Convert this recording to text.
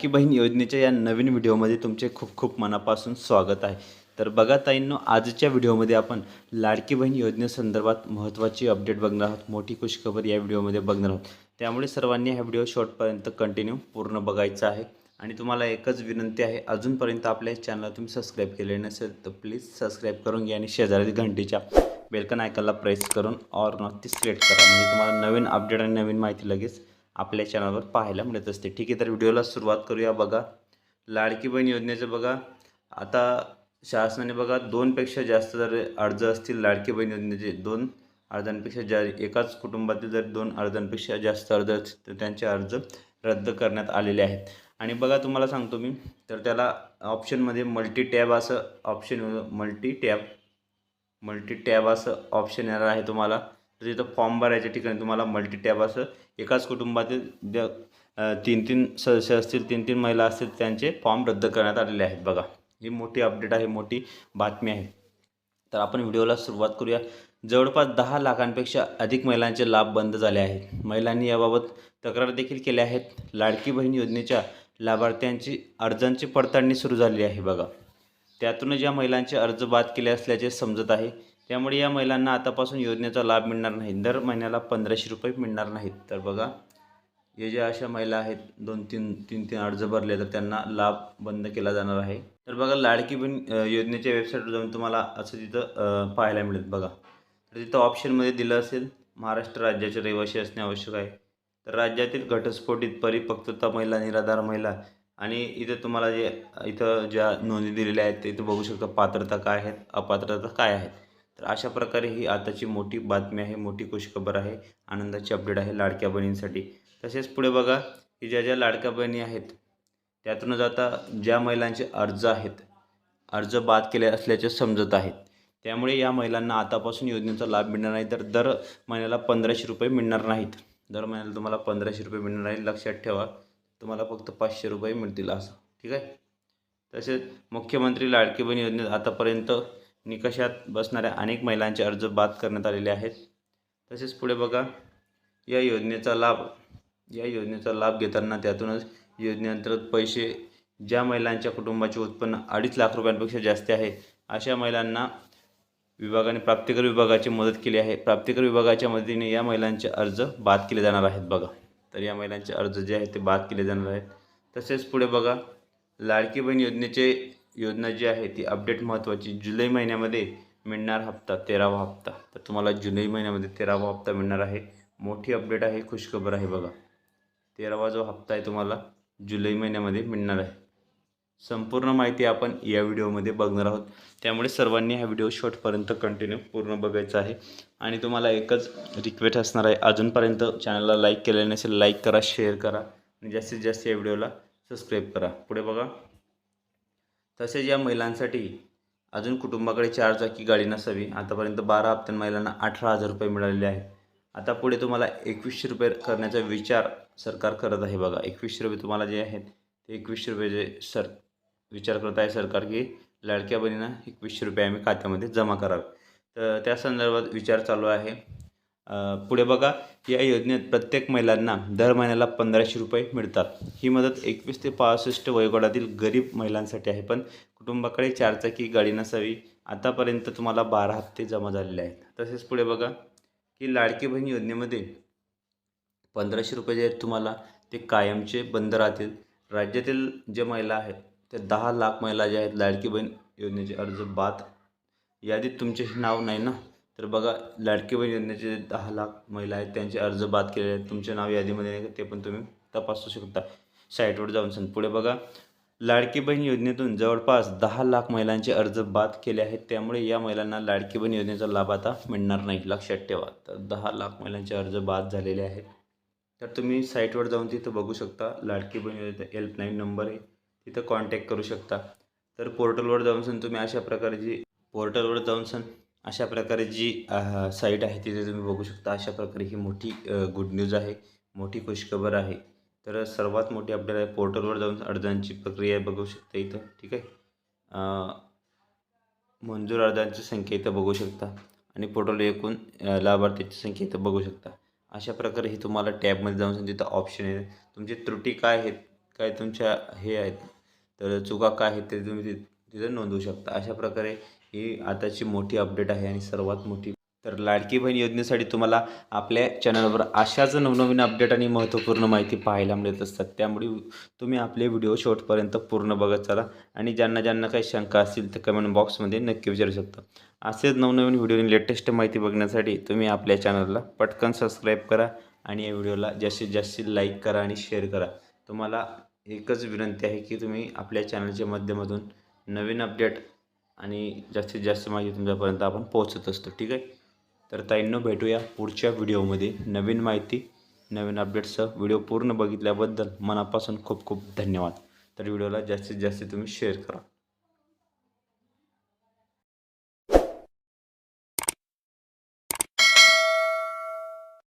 लाडकी बहीण योजनेच्या या नवीन व्हिडिओमध्ये तुमचे खूप खूप मनापासून स्वागत आहे. तर बघा ताईंनो आजच्या व्हिडिओमध्ये आपण लाडकी बहीण योजनेसंदर्भात महत्त्वाची अपडेट बघणार आहोत. मोठी खुशखबर या व्हिडिओमध्ये बघणार आहोत. त्यामुळे सर्वांनी हा व्हिडिओ शॉर्टपर्यंत कंटिन्यू पूर्ण बघायचा आहे. आणि तुम्हाला एकच विनंती आहे अजूनपर्यंत आपल्या चॅनलला तुम्ही सबस्क्राईब केले नसेल तर प्लीज सबस्क्राईब करून घ्या आणि शेजारी घंटीच्या बेलकन आयकनला प्रेस करून ऑर नॉट ती सिलेक्ट करा. म्हणजे तुम्हाला नवीन अपडेट आणि नवीन माहिती लगेच आपल्या चॅनलवर पाहायला मिळत असते. ठीक आहे तर व्हिडिओला सुरुवात करूया बघा. लाडकी बहीण योजनेचं बघा. आता शासनाने बघा दोनपेक्षा जास्त जर अर्ज असतील लाडकी बहीण योजनेचे दोन अर्जांपेक्षा जा एकाच कुटुंबातील जर दोन अर्जांपेक्षा जास्त अर्ज असतील तर त्यांचे अर्ज रद्द करण्यात आलेले आहेत. आणि बघा तुम्हाला सांगतो मी तर त्याला ऑप्शनमध्ये मल्टी टॅब असं option multi tab multi tab असं ऑप्शन येणार आहे तुम्हाला. तर तिथं फॉर्म भरायच्या ठिकाणी तुम्हाला मल्टी टॅब असं एकाच कुटुंबातील ज तीन तीन सदस्य असतील तीन तीन महिला असतील त्यांचे फॉर्म रद्द करण्यात आलेले आहेत बघा. ही मोठी अपडेट आहे मोठी बातमी आहे. तर आपण व्हिडिओला सुरुवात करूया. जवळपास दहा लाखांपेक्षा अधिक महिलांचे लाभ बंद झाले आहेत. महिलांनी याबाबत तक्रार देखील केल्या आहेत. लाडकी बहीण योजनेच्या लाभार्थ्यांची अर्जांची पडताळणी सुरू झाली आहे बघा. त्यातूनच या महिलांचे अर्ज बाद केले असल्याचे समजत आहे. त्यामुळे या महिलांना आतापासून योजनेचा लाभ मिळणार नाही. दर महिन्याला पंधराशे रुपये मिळणार नाहीत. तर बघा हे ज्या अशा महिला आहेत दोन तीन तीन तीन अर्ज भरले तर त्यांना लाभ बंद केला जाणार आहे. तर बघा लाडकी बहीण योजनेच्या वेबसाईटवर जाऊन तुम्हाला असं तिथं पाहायला मिळेल बघा. तर तिथं ऑप्शनमध्ये दिलं असेल महाराष्ट्र राज्याचे रहिवासी असणे आवश्यक आहे. तर राज्यातील घटस्फोटित परिपक्वता महिला निराधार महिला आणि इथं तुम्हाला जे इथं ज्या नोंदी दिलेल्या आहेत ते इथं बघू शकता पात्रता काय आहेत अपात्रता काय आहेत. तर अशा प्रकारे ही आताची मोठी बातमी आहे मोठी खुशखबर आहे आनंदाची अपडेट आहे लाडक्या बहिणींसाठी. तसेच पुढे बघा की ज्या ज्या लाडक्या बहिणी आहेत त्यातूनच आता ज्या महिलांचे अर्ज आहेत अर्ज बाद केले असल्याचे समजत आहेत. त्यामुळे या महिलांना आतापासून योजनेचा लाभ मिळणार नाही तर दर महिन्याला पंधराशे रुपये मिळणार नाहीत. दर महिन्याला तुम्हाला पंधराशे रुपये मिळणार नाही लक्षात ठेवा तुम्हाला फक्त पाचशे रुपये मिळतील असं. ठीक आहे? तसेच मुख्यमंत्री लाडकी बहीण योजनेत आतापर्यंत निकषात बसणाऱ्या अनेक महिलांचे अर्ज बाद करण्यात आलेले आहेत. तसेच पुढे बघा या योजनेचा लाभ या योजनेचा लाभ घेताना त्यातूनच योजनेअंतर्गत पैसे ज्या महिलांच्या कुटुंबाचे उत्पन्न अडीच लाख रुपयांपेक्षा जास्त आहे अशा महिलांना विभागाने प्राप्तिकर विभागाची मदत केली आहे. प्राप्तिकर विभागाच्या मदतीने या महिलांचे अर्ज बाद केले जाणार आहेत बघा. तर या महिलांचे अर्ज जे आहेत ते बाद केले जाणार आहेत. तसेच पुढे बघा लाडकी बहीण योजनेचे योजना जी आहे ती अपडेट महत्त्वाची जुलै महिन्यामध्ये मिळणार हप्ता तेरावा हप्ता. तर तुम्हाला जुलै महिन्यामध्ये तेरावा हप्ता मिळणार आहे. मोठी अपडेट आहे खुशखबर आहे बघा. तेरावा जो हप्ता आहे तुम्हाला जुलै महिन्यामध्ये मिळणार आहे. संपूर्ण माहिती आपण या व्हिडिओमध्ये बघणार आहोत. त्यामुळे सर्वांनी हा व्हिडिओ शॉर्टपर्यंत कंटिन्यू पूर्ण बघायचा आहे. आणि तुम्हाला एकच रिक्वेस्ट असणार आहे. अजूनपर्यंत चॅनलला लाईक केलेलं नसेल लाईक करा शेअर करा. आणि जास्तीत जास्त या व्हिडिओला सबस्क्राईब करा. पुढे बघा. तसेच या महिलांसाठी अजून कुटुंबाकडे चार चाकी गाडी नसावी. आतापर्यंत बारा हप्त्यां महिलांना अठरा हजार रुपये मिळालेले आहेत आता पुढे तुम्हाला एकवीसशे रुपये करण्याचा विचार सरकार करत आहे बघा. एकवीसशे रुपये तुम्हाला जे आहेत ते एकवीसशे रुपये जे सर विचार करत आहे सरकार की लाडक्या बहिणींना एकवीसशे रुपये आम्ही खात्यामध्ये जमा करावे. तर त्या संदर्भात विचार चालू आहे. पुढे बघा या योजनेत प्रत्येक महिलांना दर महिन्याला पंधराशे रुपये मिळतात. ही मदत एकवीस ते पासष्ट वयोगटातील गरीब महिलांसाठी आहे पण कुटुंबाकडे चारचाकी गाडी नसावी आतापर्यंत तुम्हाला बारा हप्ते जमा झालेले आहेत. तसेच पुढे बघा की लाडकी बहीण योजनेमध्ये पंधराशे रुपये जे आहेत तुम्हाला ते कायमचे बंद राहतील. राज्यातील ज्या महिला आहेत त्या दहा लाख महिला ज्या आहेत लाडकी बहीण योजनेचे अर्ज बाद. यादीत तुमचे नाव नाही ना? तर बघा लाडकी बहीण योजनेचे दहा लाख महिला आहेत त्यांचे अर्ज बाद केलेले आहेत. तुमचे नाव यादीमध्ये नाही ते पण तुम्ही तपासू शकता. साईटवर जाऊन सण पुढे बघा लाडकी बहीण योजनेतून जवळपास दहा लाख महिलांचे अर्ज बाद केले आहेत. त्यामुळे या महिलांना लाडकी बहीण योजनेचा लाभ आता मिळणार नाही लक्षात ठेवा. तर दहा लाख महिलांचे अर्ज बाद झालेले आहेत. तर तुम्ही साईटवर जाऊन तिथं बघू शकता लाडकी बहीण योजनेचा हेल्पलाईन नंबर आहे. तिथं कॉन्टॅक्ट करू शकता. तर पोर्टलवर जाऊन सण तुम्ही अशा प्रकारची पोर्टलवर जाऊन सण अशा प्रकारे जी साईट आहे तिथे तुम्ही बघू शकता. अशा प्रकारे ही मोठी गुड न्यूज आहे. मोठी खुशखबर आहे. तर सर्वात मोठी आपल्याला पोर्टलवर जाऊन अर्जांची प्रक्रिया बघू शकता इथं. ठीक आहे? मंजूर अर्जांची संख्या इथं बघू शकता. आणि पोर्टल एकूण लाभार्थ्यांची संख्या इथं बघू शकता. अशा प्रकारे ही तुम्हाला टॅबमध्ये जाऊन तिथं ऑप्शन आहे. तुमची त्रुटी काय आहेत? काय तुमच्या हे आहेत? तर चुका काय आहेत ते तुम्ही ति- तिथे नोंदवू शकता. अशा प्रकारे ही आताची मोठी अपडेट आहे आणि सर्वात मोठी. तर लाडकी बहीण योजनेसाठी तुम्हाला आपल्या चॅनलवर अशाच नवनवीन अपडेट आणि महत्त्वपूर्ण माहिती पाहायला मिळत असतात. त्यामुळे तुम्ही आपले व्हिडिओ शेवटपर्यंत पूर्ण बघत चाला आणि ज्यांना ज्यांना काही शंका असतील तर कमेंट बॉक्समध्ये नक्की विचारू शकता. असेच नवनवीन व्हिडिओ आणि लेटेस्ट माहिती बघण्यासाठी तुम्ही आपल्या चॅनलला पटकन सबस्क्राईब करा आणि या व्हिडिओला जास्तीत जास्त लाईक करा आणि शेअर करा. तुम्हाला एकच विनंती आहे की तुम्ही आपल्या चॅनलच्या माध्यमातून नवीन अपडेट आणि जास्तीत जास्त माहिती तुमच्यापर्यंत आपण पोहोचत असतो ठीक आहे? तर ताईंनो भेटूया पुढच्या व्हिडिओमध्ये. नवीन माहिती नवीन अपडेट्स व्हिडिओ पूर्ण बघितल्याबद्दल मनापासून खूप खूप धन्यवाद. तर व्हिडिओला जास्तीत जास्त तुम्ही शेअर करा.